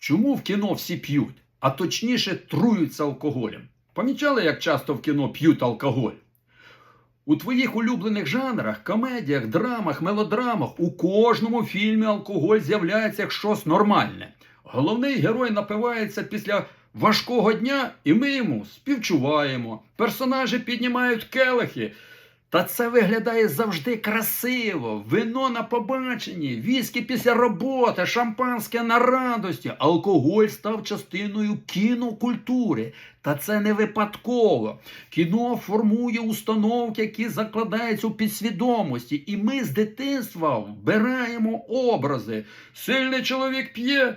Чому в кіно всі п'ють, а точніше труються алкоголем? Помічали, як часто в кіно п'ють алкоголь? У твоїх улюблених жанрах, комедіях, драмах, мелодрамах у кожному фільмі алкоголь з'являється як щось нормальне. Головний герой напивається після важкого дня, і ми йому співчуваємо. Персонажі піднімають келихи. Та це виглядає завжди красиво. Вино на побаченні, віскі після роботи, шампанське на радості. Алкоголь став частиною кінокультури. Та це не випадково. Кіно формує установки, які закладаються у підсвідомості. І ми з дитинства вбираємо образи. Сильний чоловік п'є,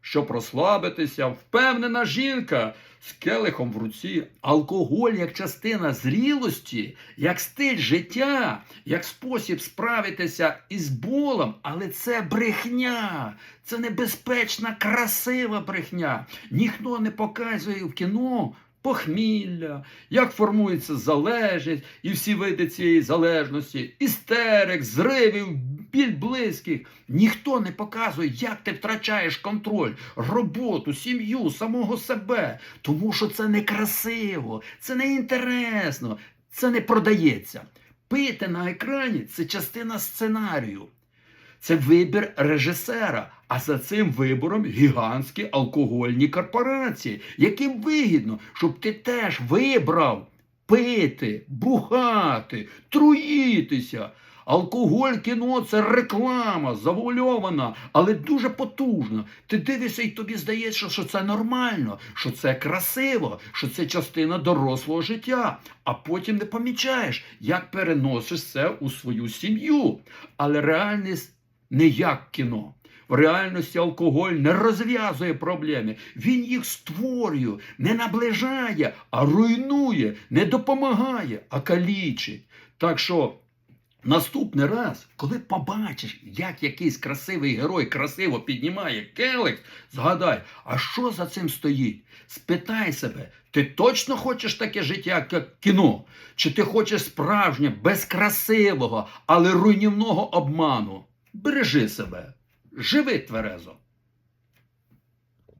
щоб розслабитися, впевнена жінка з келихом в руці. Алкоголь як частина зрілості, як стиль життя, як спосіб справитися із болем, але це брехня. Це небезпечна, красива брехня. Ніхто не показує в кіно похмілля, як формується залежність і всі види цієї залежності, істерик, зривів, біль близьких. Ніхто не показує, як ти втрачаєш контроль, роботу, сім'ю, самого себе. Тому що це некрасиво, це не інтересно, це не продається. Пити на екрані це частина сценарію. Це вибір режисера. А за цим вибором гігантські алкогольні корпорації, яким вигідно, щоб ти теж вибрав пити, бухати, труїтися. Алкоголь, кіно це реклама, завуальована, але дуже потужна. Ти дивишся, і тобі здається, що це нормально, що це красиво, що це частина дорослого життя. А потім не помічаєш, як переносиш це у свою сім'ю. Але реальність не як кіно. В реальності алкоголь не розв'язує проблеми, він їх створює, не наближає, а руйнує, не допомагає, а калічить. Так що наступний раз, коли побачиш, як якийсь красивий герой красиво піднімає келих, згадай, а що за цим стоїть? Спитай себе, ти точно хочеш таке життя, як кіно? Чи ти хочеш справжнє, без красивого, але руйнівного обману? Бережи себе, живи тверезо.